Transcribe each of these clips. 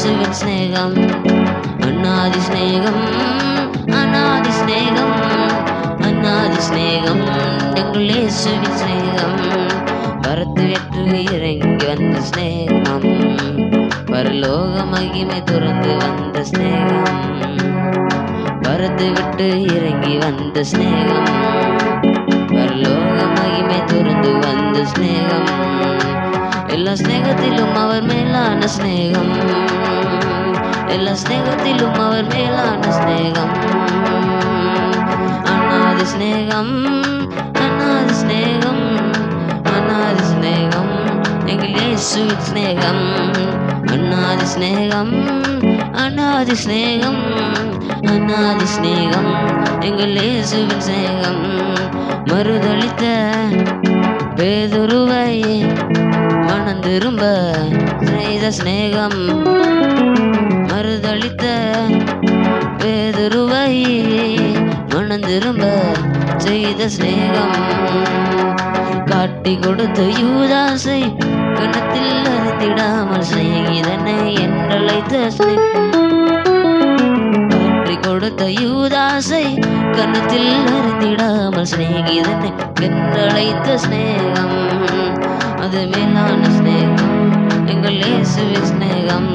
ஸ்நேகம் அநாதி ஸ்நேகம் அநாதி ஸ்நேகம் எங்கள் இயேசுவின் ஸ்நேகம் பரத்து வெற்று இறங்கி வந்த ஸ்நேகம் பரலோக மகிமை துறந்து வந்த ஸ்நேகம் பரத்து விட்டு இறங்கி வந்த ஸ்நேகம் பரலோக மகிமை துறந்து வந்த ஸ்நேகம் எல்லா ஸ்நேகத்திலும் அவர் மேலான ஸ்நேகம் எல்லா ஸ்நேகத்திலும் அவர் மேலான ஸ்நேகம் அநாதி ஸ்நேகம் அநாதி ஸ்நேகம் அநாதி ஸ்நேகம் எங்கள் இயேசுவின் ஸ்நேகம் அநாதி ஸ்நேகம் அநாதி ஸ்நேகம் அநாதி ஸ்நேகம் எங்கள் இயேசுவின் ஸ்நேகம் மறுதளித்த பேதுருவை திரும்ப செய்த சிநேகம் மறுதளித்த பேதுருவை மனம் திரும்ப செய்த சிநேகம். காட்டி கொடுத்த யூதாசை கணத்தில் அறிந்திடாமல் செய்தனை என்றழைத்த காட்டி கொடுத்த யூதாசை கணத்தில் அறிந்திடாமல் சிநேகிதனை என்றழைத்த சிநேகம். அது மேலான ஸ்நேகம் எங்கள் இயேசுவின் ஸ்நேகம்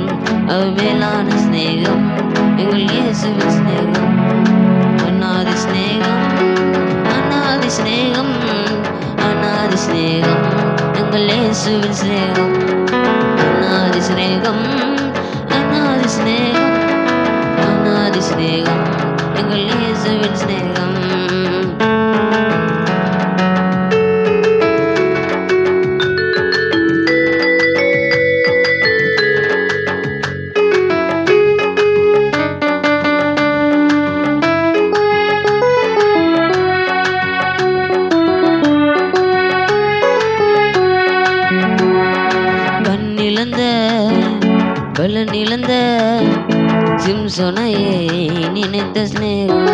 அது மேலான ஸ்நேகம் எங்கள் இயேசுவின் ஸ்நேகம் அநாதி ஸ்நேகம் அநாதி ஸ்நேகம் அநாதி ஸ்நேகம் எங்கள் இயேசுவின் ஸ்நேகம் அநாதி ஸ்நேகம் பலன் இழந்த சிம்சோனையை நினைத்த ஸ்நேகம்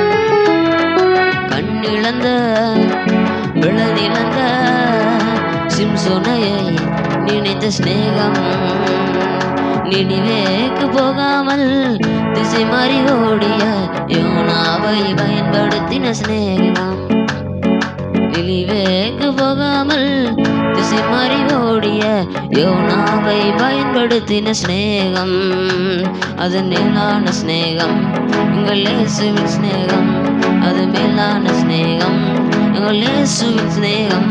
கண்ணிழந்த பலன் இழந்த சிம்சோனையை நினைத்த ஸ்நேகம் நினைவேக்கு போகாமல் திசை மாறி ஓடிய யோனாவை பயன்படுத்தின ஸ்நேகம் நினைவேக்கு போகாமல் சிமறி ஓடிய யோனாவை பயன்படுத்தின ஸ்நேகம் அது மேலான ஸ்நேகம் எங்கள் இயேசுவின் ஸ்நேகம் அது மேலான ஸ்நேகம் எங்கள் இயேசுவின் ஸ்நேகம்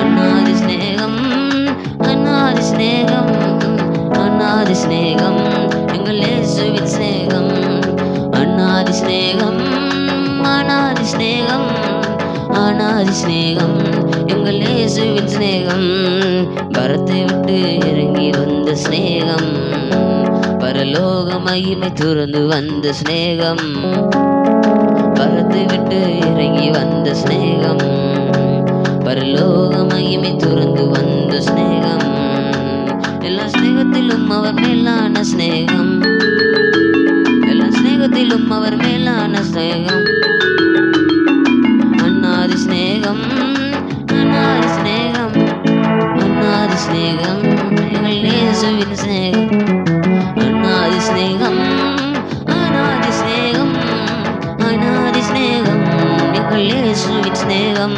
அண்ணாதி ஸ்நேகம் அண்ணாதி ஸ்நேகம் அண்ணாதி ஸ்நேகம் எங்கள் இயேசுவின் ஸ்நேகம் அண்ணாதி ஸ்நேகம் அநாதி ஸ்நேகம் காணாது சிநேகம். எங்கள் இயேசுவின் சிநேகம். பரத்தை விட்டு இறங்கி வந்த சிநேகம். பரலோக மகிமை துறந்து வந்த சிநேகம். பரத்தை விட்டு இறங்கி வந்த சிநேகம். பரலோக மகிமை துறந்து வந்த சிநேகம். எல்லா ஸ்நேகத்திலும் அவர் மேலான ஸ்நேகம் எல்லா ஸ்நேகத்திலும் அவர் மேலான ஸ்நேகம் அநாதி ஸ்நேகம் அநாதி ஸ்நேகம் எங்கள் இயேசுவின் ஸ்நேகம் அநாதி ஸ்நேகம் அநாதி ஸ்நேகம் அநாதி ஸ்நேகம் எங்கள் இயேசுவின் ஸ்நேகம்